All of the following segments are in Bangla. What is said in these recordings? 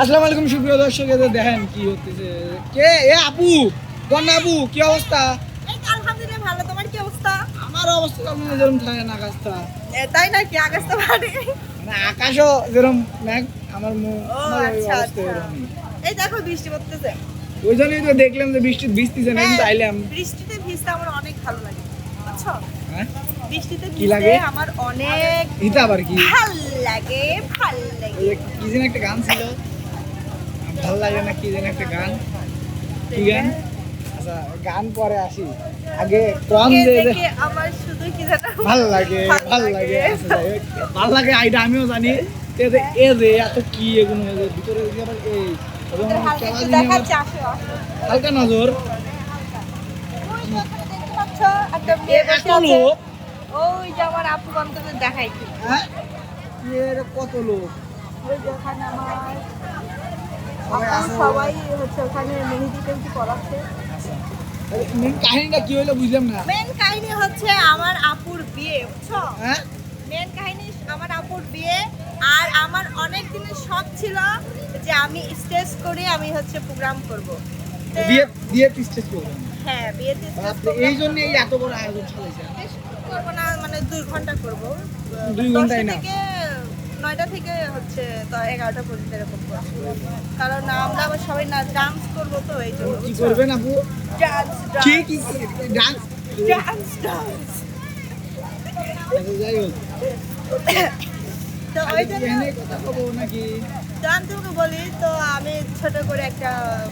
আসসালামু আলাইকুম সুপ্রিয় দর্শক এদের দেখেন কি হতেছে। কে? এ আপু বন্যা আপু কি অবস্থা? এই আলহামদুলিল্লাহ ভালো। তোমার কি অবস্থা? আমার অবস্থা কেমন যেরকম থাকে না আকাশটা। তাই নাকি? আগস্ট বাড়ি আকাশও যেরকম মেঘ আমার মুখ ও আমার ওই আচ্ছা আচ্ছা। এই দেখো বৃষ্টি পড়তেছে। ওই জন্যই তো দেখলাম যে বৃষ্টি ভিজতেছে না কিন্তু হ্যাঁ, আইলাম। বৃষ্টিতে ভিজতে আমার অনেক ভালো লাগে। বুঝছ? হ্যাঁ? বৃষ্টিতে ভিজতে আমার অনেক এটা আবার কি? ভালো লাগে ভালো লাগে। কি যেন একটা গান ছিল। ভালো লাগে না কি যেন একটা গান। কি গান? আচ্ছা গান পরে আসি। আগে কম কে যে যে- দেখে আমার শুধু কি ভালো লাগে ভালো লাগে। আচ্ছা। ভালো লাগে আইটা আমিও জানি। এ যে এত কি এগুলো ভিতরে আবার এই হালকা নজর। ওই যে আমার আপু গন্তব্যে দেখাই কি হ্যাঁ কত লোক? ওই যে আমার সবাই সবাই হচ্ছে ওখানে মেহেদি টেহেদি করাচ্ছে তাহলে কাহিনীটা কি হলো বুঝলাম না। মেন কাহিনী হচ্ছে আমার আপুর বিয়ে বুঝছ? হ্যাঁ? মেন কাহিনী আমার আপুর বিয়ে আর আমার অনেক দিনের শখ ছিল যে আমি স্টেজ করে আমি হচ্ছে প্রোগ্রাম করব। বিয়ে বিয়ে স্টেজ প্রোগ্রাম হ্যাঁ বিয়েতে এই জন্য এই এত বড় আয়োজন চালাইছেন। করব না মানে দুই ঘণ্টা করব। দুই দশটা ঘন্টাই না। নয়টা থেকে হচ্ছে তো এগারোটা পর্যন্ত এরকম কারণ আমরা আবার সবাই না ডান্স করব তো এই জন্য কি করবেন আপু? ডান্স কি ডান্স ডান্স ডান্স যাই হোক। তো ওই জন্য এখানে কথা বলব নাকি? তো আমি তোমাকে বলি তো আমি ছোট করে একটা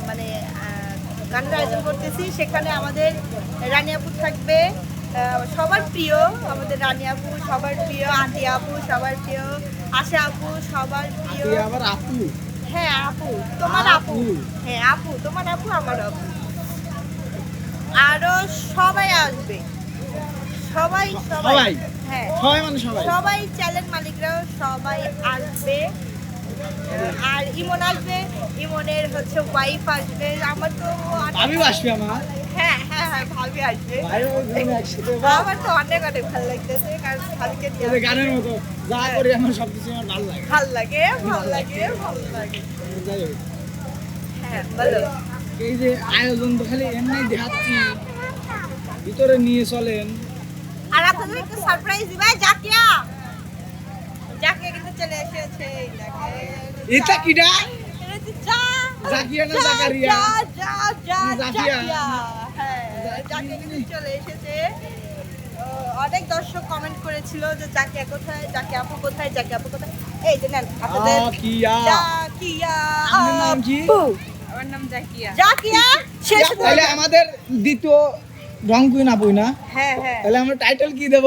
মানে গানের আয়োজন করতেছি। সেখানে আমাদের রানী আপু থাকবে সবার প্রিয় আমাদের রানী আপু সবার প্রিয় আন্টি আপু সবার প্রিয় আশা আপু সবার প্রিয়। আবার আপু। হ্যাঁ আপু। তোমার আপু। হ্যাঁ আপু। তোমার আপু আমার আপু। আরও সবাই আসবে। সবাই সবাই। সবাই? হ্যাঁ। সবাই মানে সবাই? সবাই চ্যানেল মালিকরাও সবাই আসবে। আর ইমন আসবে ইমনের হচ্ছে ওয়াইফ আসবে আমার তো আসবে আমার। হ্যাঁ হ্যাঁ হ্যাঁ ভাবি আসবে। ভাই ও দুজনে একসাথে বাহ। আমার তো অনেক অনেক ভালো লাগতেছে কারণ ভাবিকে এই যে গানের মতো যা করি আমার সব কিছু আমার ভালো লাগে। ভালো লাগে ভালো লাগে ভালো লাগে। হ্যাঁ বলো। এই যে আয়োজন তো খালি এমনি দেখাচ্ছি ভিতরে নিয়ে চলেন। আর আপনাদের একটা সারপ্রাইজ দিবা জাকিয়া চলে এসেছে। এটা কিডা? জাকিয়া না জাকারিয়া? জাকিয়া? এসেছে। অনেক দর্শক কমেন্ট করেছিল যে জাকিয়া কোথায় জাকিয়া আপু কোথায় জাকিয়া আপু কোথায়? এই যে নেন আপনাদের জাকিয়া। জাকিয়া আপনার নাম কি? আমার নাম জাকিয়া। জাকিয়া শেষ তাহলে আমাদের দ্বিতীয় রং কুইন আপুই না? হ্যাঁ হ্যাঁ। তাহলে আমরা টাইটেল কি দেব?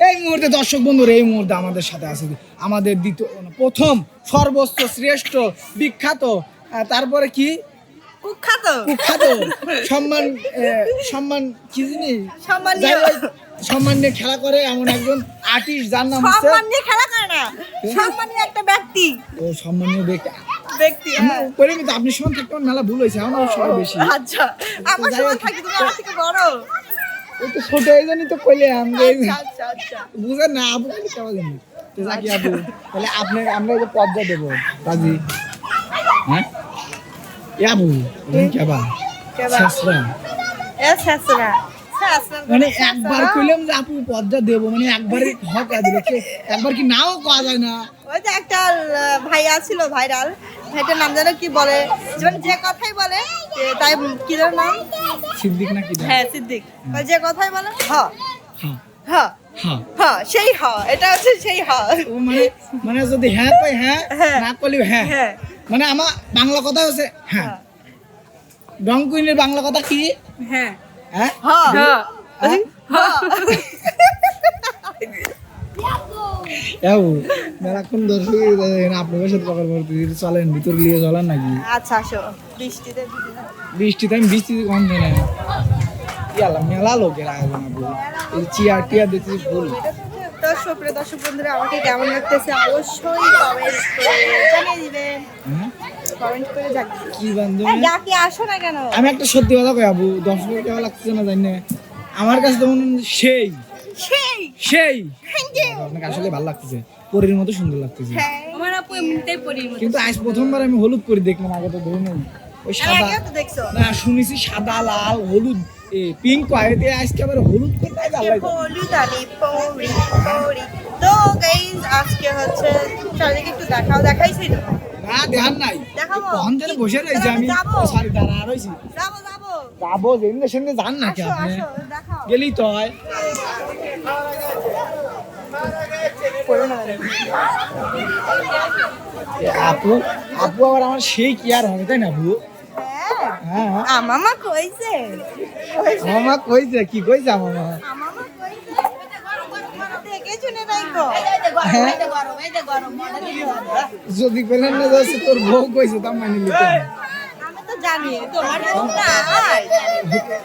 এই মুহূর্তে দর্শক বন্ধুরা এই মুহূর্তে আমাদের সাথে আছে আমাদের দ্বিতীয় প্রথম সর্বোচ্চ শ্রেষ্ঠ বিখ্যাত তারপরে কি? কুখ্যাত। কুখ্যাত সম্মান সম্মান কি জিনিস সম্মান নিয়ে খেলা করে এমন একজন আর্টিস্ট যার নাম হচ্ছে সম্মান নিয়ে খেলা করে না সম্মানীয় একটা ব্যক্তি। ও সম্মানীয় ব্যক্তি। ব্যক্তি হ্যাঁ। করে আপনি সমান থাকতে মেলা ভুল হয়েছে আমার সবাই বেশি। আচ্ছা আমার হোক। থাকি তুমি আমার থেকে বড়। ওই তো ছোট এই জন্যই তো কইলে আমি আচ্ছা আচ্ছা আচ্ছা। বুঝেন না খালি কেমন জানি তো তাহলে আপনি আমরা এই যে পদ্মা দেবো রাজি? হ্যাঁ? এ কেবা? এ শেষরা মানে একবার কইলাম যে আপু পদ্মা দেবো মানে একবারই হক একবার কি নাও কওয়া যায় না? ওই যে একটা ভাইয়া ছিল ভাইরাল। ভাইটার নাম জানো কি বলে? মানে যে কথাই বলে তাই কি জানো নাম? সিদ্দিক না কি হ্যাঁ সিদ্দিক। যে কথাই বলে হ। হ্যাঁ হ। হ্যাঁ সেই হ। এটা হচ্ছে সেই হ। মানে মানে যদি হ্যাঁ পাই হ্যাঁ হ্যাঁ। না করলেও হ্যাঁ। হ্যাঁ। মানে আমার বাংলা কথা হচ্ছে হ্যাঁ। কুইনের বাংলা কথা কি? হ্যাঁ। হ্যাঁ? হ। হ্যাঁ? যাব মেলাক্ষণ দর্শক সাথে চলেন ভিতর নিয়ে চলেন নাকি? আচ্ছা আসো বৃষ্টিতে বৃষ্টিতে আমি বৃষ্টিতে কম জানি না ইয়ালা মেলা লোকের আয়োজন এই চেয়ার টিয়ার দেখছি ফুল তো সুপ্রিয় দর্শক বন্ধুরা আমাকে কেমন লাগতেছে অবশ্যই কমেন্ট করে জানিয়ে দিবেন হ্যাঁ? কমেন্ট করে জানিয়ে কি বান্ধব? ডাকি আসো না কেন? আমি একটা সত্যি কথা কই আপু দর্শকের কেমন লাগতেছে না জানি না। আমার কাছে তো মনে সেই। সেই। সেই। আপনাকে আসলে ভালো লাগতেছে। পরীর মতো সুন্দর লাগতেছে। আমার আপু এমনিতেই পরির মতো। কিন্তু আজ প্রথমবার আমি হলুদ পরি দেখলাম আগে তো ধরে নেই। ওই সাদা না শুনেছি সাদা লাল হলুদ পিঙ্ক কয়েতে আজকে আবার হলুদ কোথায় হলুদ আলি পৌরি পৌরি। তো গাইজ আজকে হচ্ছে চারিদিকে একটু দেখাও দেখাইছি না দেখার নাই। দেখাবো। কখন যেন বসে রয়েছে আমি। সরি দাঁড়া রয়েছি। যাব যাব। যাব যেমনি সেমনি যান নাকি আসো আপনি? দেখাও। তো হয়। এ আপু আপু আবার আমার সেই কি আর হবে তাই না আপু? হ্যাঁ। হ্যাঁ। আমামা কইছে। আমার মা কইছে কি কইছে আমার মা যদি পেলেন না যাচ্ছে তোর বউ কইছে তা মানি নিতে আমি তো জানি তোমার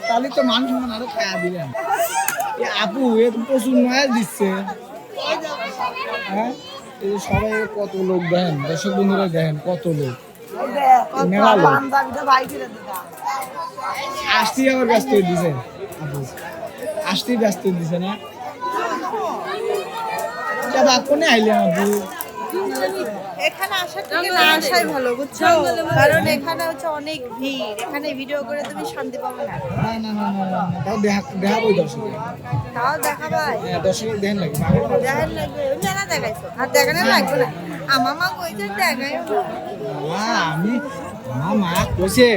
তাহলে তো মান সম্মান আরও খায়া দিলেন আপু, এ তো প্রচুর মায়া দিচ্ছে। হ্যাঁ? এই সবাই কত লোক দেখেন দর্শক বন্ধুরা দেখেন কত লোক? আসতেই আবার ব্যস্ত হয়ে দিছে। আপু আসতেই ব্যস্ত হয়ে দিছে না? দাদা কোনে আইলেন আপু? এখানে আসার থেকে না আসাই ভালো বুঝছ? কারণ এখানে হচ্ছে অনেক ভিড়। এখানে ভিডিও করে তুমি শান্তি পাবে না। না না না তাও দেখা দেখাবোই দর্শক তাও দেখাবাই। হ্যাঁ দর্শক দেখেন লাগে দেখার লাগবে। মেলা দেখাইছো। আর দেখানো লাগবে না। আমার মা কইছে দেখাই। আমি আমার মা কইছে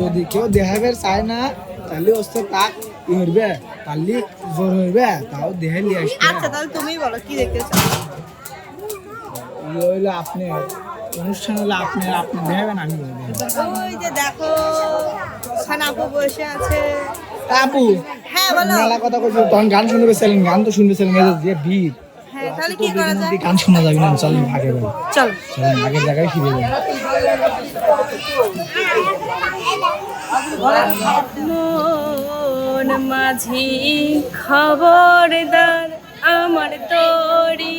যদি কেউ দেখাবে চায় না তাহলে ওস্তে তাক ই হইবে তাহলে জোর হইবে তাও দেহে নিয়ে আসবে। আচ্ছা তাহলে তুমি বলো কি দেখতে চাও? ই হইল আপনি অনুষ্ঠান হলে আপনি আপনি দেখাবেন আমি ওই যে দেখো আপু বসে আছে। আপু হ্যাঁ বলো। মেলা কথা কইছো তখন গান শুনবে ছিলেন গান তো শুনবে ছিলেন এই যে ভিড়। হ্যাঁ তাহলে কি করা যায়? গান শোনা যাবে না চলেন আগে যাই। চল। আগের জায়গায় ফিরে যাই। মন মাঝি খবরদার আমার তরি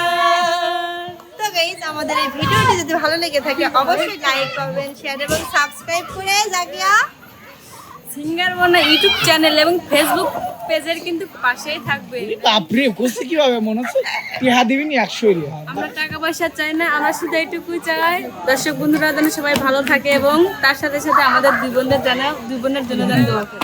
আমাদের এই ভিডিওটি যদি ভালো লেগে থাকে অবশ্যই লাইক করবেন শেয়ার এবং সাবস্ক্রাইব করে জাগিয়া সিঙ্গার বনা ইউটিউব চ্যানেল এবং ফেসবুক পেজের কিন্তু পাশেই থাকবে। বাপরে করছে কীভাবে মনে হচ্ছে? টিহা দিবিনি একশো আমরা টাকা পয়সা চাই না আমরা শুধু এইটুকুই চাই। দর্শক বন্ধুরা যেন সবাই ভালো থাকে এবং তার সাথে সাথে আমাদের দুই বোনদের জানা দুই বোনের জন্য যেন দোয়া করে।